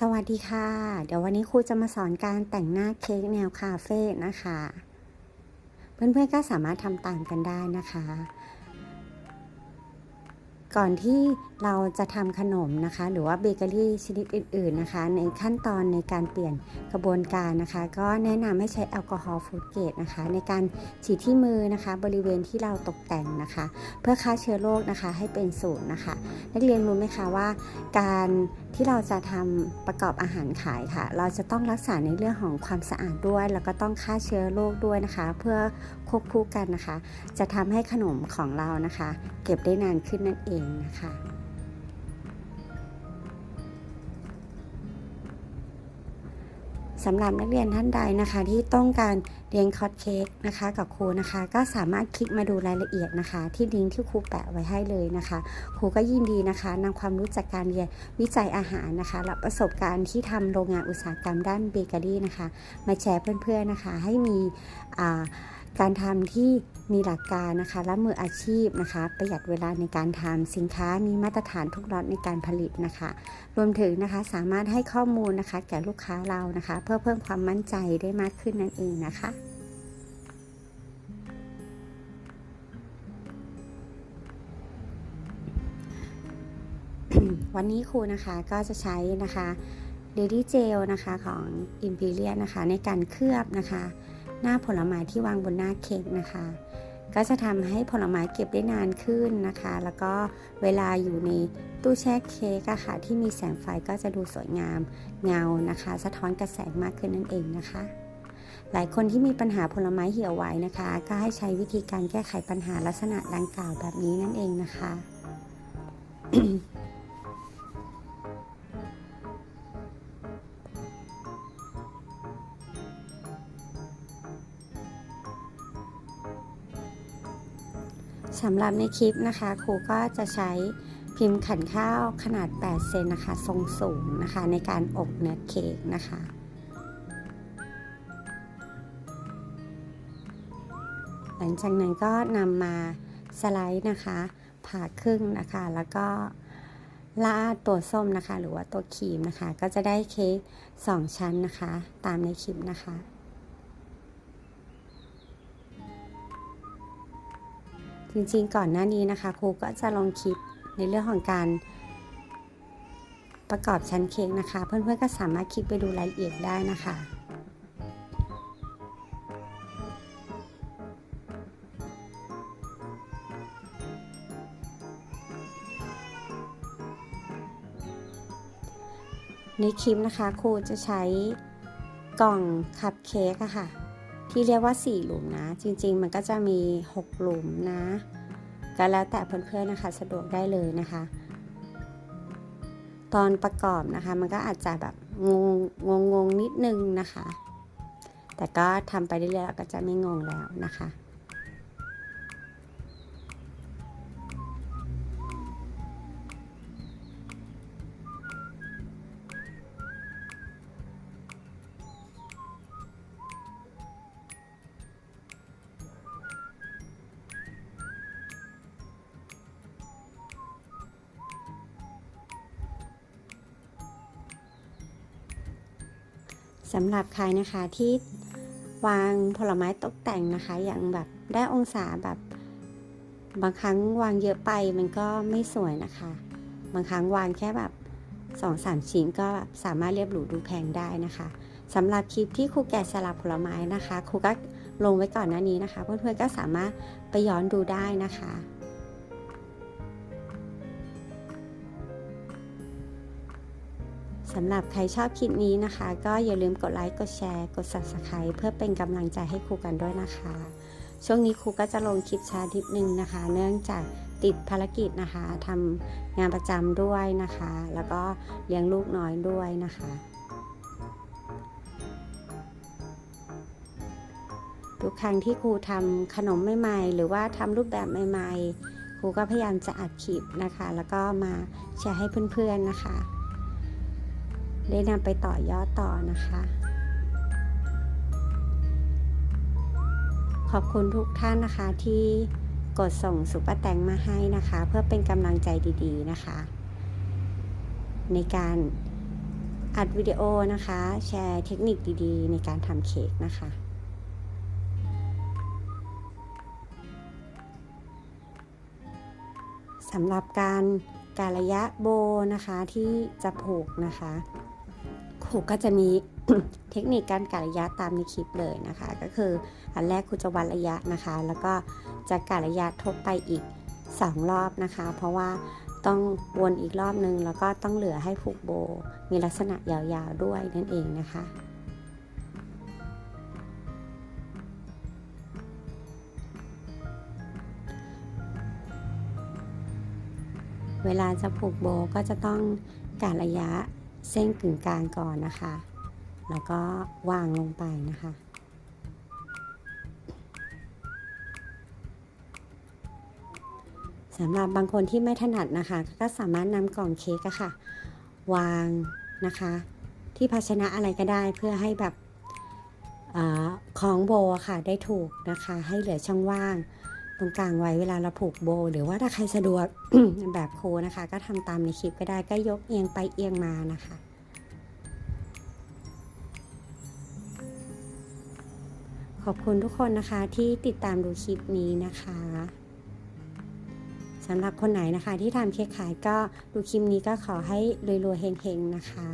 สวัสดีค่ะ เดี๋ยววันนี้ครูจะมาสอนการแต่งหน้าเค้กแนวคาเฟ่นะคะ เพื่อนๆก็สามารถทำตามกันได้นะคะ ก่อนที่เราจะทำขนมนะคะ หรือว่าเบเกอรี่ชนิดอื่น ๆนะคะ ในขั้นตอนในการเปลี่ยนกระบวนการนะคะ ก็แนะนำให้ใช้แอลกอฮอล์ฟูดเกตนะคะ ในการฉีดที่มือนะคะ บริเวณที่เราตกแต่งนะคะ เพื่อฆ่าเชื้อโรคนะคะให้เป็นศูนย์นะคะ นักเรียนรู้ไหมคะว่าการ ที่เราจะทำประกอบอาหารขายค่ะ เราจะต้องรักษาในเรื่องของความสะอาดด้วย แล้วก็ต้องฆ่าเชื้อโรคด้วยนะคะ เพื่อควบคู่กันนะคะ จะทำให้ขนมของเรานะคะ เก็บได้นานขึ้นนั่นเองนะคะ สำหรับนักเรียนท่านใดนะคะ ที่ต้องการเรียนคอร์สเค้กนะคะกับครูนะคะ ก็สามารถคลิกมาดูรายละเอียดนะคะ ที่ลิงก์ที่ครูแปะไว้ให้เลยนะคะครูก็ยินดีนะคะนำความรู้จากการเรียนวิจัยอาหารนะคะและประสบการณ์ที่ทำโรงงานอุตสาหกรรมด้านเบเกอรี่นะคะ มาแชร์เพื่อนๆนะคะ ให้มีอ่า การทำที่มีหลักการนะคะและมืออาชีพนะคะ ประหยัดเวลาในการทำสินค้ามีมาตรฐานทุกล็อตในการผลิตนะคะ รวมถึงนะคะสามารถให้ข้อมูลนะคะ แก่ลูกค้าเรานะคะ เพื่อเพิ่มความมั่นใจได้มากขึ้นนั่นเองนะคะวันนี้ครูนะคะก็จะใช้นะคะเดลี่เจลนะคะของ Imperial นะคะในการเคลือบนะคะ หน้าผลไม้ที่วางบนหน้าเค้กนะคะ ก็จะทำให้ผลไม้เก็บได้นานขึ้นนะคะ แล้วก็เวลาอยู่ในตู้แช่เค้กะค่ะ ที่มีแสงไฟก็จะดูสวยงามเงานะคะ สะท้อนกระแสงมากขึ้นนั่นเองนะคะ หลายคนที่มีปัญหาผลไม้เหี่ยวไว้นะคะ ก็ให้ใช้วิธีการแก้ไขปัญหาลักษณะดังกล่าวแบบนี้นั่นเองนะคะ สำหรับในคลิปนะคะ ครูก็จะใช้พิมพ์ขันข้าวขนาด 8 เซนนะคะ ทรงสูงนะคะ ในการอบเนื้อเค้กนะคะหลังจากนั้นก็นำมาสไลด์นะคะผ่าครึ่งนะคะ แล้วก็ลาดตัวส้มนะคะ หรือว่าตัวครีมนะคะ ก็จะได้เค้ก2ชั้นนะคะ ตามในคลิปนะคะ จริงๆก่อนหน้านี้นะคะครูก็จะลงคลิปในเรื่องของการประกอบชั้นเค้กนะคะ เพื่อนๆก็สามารถคลิกไปดูรายละเอียดได้นะคะในคลิปนะคะครูจะใช้กล่องคัพเค้กอะค่ะ ที่เรียกว่า 4 หลุมนะ จริงๆ มันก็จะมี 6 หลุมนะก็แล้วแต่เพื่อนๆนะคะ สะดวกได้เลยนะคะ ตอนประกอบนะคะ มันก็อาจจะแบบงงงงงนิดนึงนะคะ แต่ก็ทำไปเรื่อยๆก็จะไม่งงแล้วนะคะ สำหรับใครนะคะที่วางผลไม้ตกแต่งนะคะ อย่างแบบได้องศาแบบบางครั้งวางเยอะไปมันก็ไม่สวยนะคะ บางครั้งวางแค่แบบสองสามชิ้นก็แบบสามารถเรียบหรูดูแพงได้นะคะสำหรับคลิปที่ครูแกะสลักผลไม้นะคะครูก็ลงไว้ก่อนหน้านี้นะคะ เพื่อนๆก็สามารถไปย้อนดูได้นะคะ สำหรับใครชอบคลิปนี้นะคะ ก็อย่าลืมกดไลค์ กดแชร์ กด subscribe เพื่อเป็นกำลังใจให้ครูกันด้วยนะคะ ช่วงนี้ครูก็จะลงคลิปช้าทิปหนึ่งนะคะ เนื่องจากติดภารกิจนะคะทำงานประจำด้วยนะคะ แล้วก็เลี้ยงลูกน้อยด้วยนะคะทุกครั้งที่ครูทำขนมใหม่ๆ หรือว่าทำรูปแบบใหม่ ๆ ครูก็พยายามจะอัดคลิปนะคะ แล้วก็มาแชร์ให้เพื่อนๆนะคะ ได้นำไปต่อยอดต่อนะคะ ขอบคุณทุกท่านนะคะที่กดส่งสุปแตงมาให้นะคะ เพื่อเป็นกำลังใจดีๆนะคะ ในการอัดวิดีโอนะคะ แชร์เทคนิคดีๆ ในการทำเค้กนะคะสำหรับการ การระยะโบนะคะที่จะผูกนะคะครูกก็จะมีเทคนิคการการระยะตามในคลิปเลยนะคะ ก็คืออันแรกครูจะวัดระยะนะคะ แล้วก็จะการระยะทบไปอีก 2 รอบนะคะ เพราะว่าต้องวนอีกรอบนึง แล้วก็ต้องเหลือให้ผูกโบ มีลักษณะยาวๆด้วยนั่นเองนะคะ เวลาจะผูกโบก็จะต้องการระยะเส้นกึ่งกลางก่อนนะคะ แล้วก็วางลงไปนะคะ สำหรับบางคนที่ไม่ถนัดนะคะ ก็สามารถนำกล่องเค้กอะค่ะ วางนะคะ ที่ภาชนะอะไรก็ได้เพื่อให้แบบอของโบค่ะได้ถูกนะคะ ให้เหลือช่องว่าง รงกลางไว้เวลาเราผูกโบ หรือว่าถ้าใครสะดวกแบบโคนะคะ ก็ทำตามในคลิปก็ได้ก็ยกเอียงไปเอียงมานะคะขอบคุณทุกคนนะคะที่ติดตามดูคลิปนี้นะคะสำหรับคนไหนนะคะที่ทำเค้กขายก็ดูคลิปนี้ก็ขอให้รวยๆเฮงๆนะคะ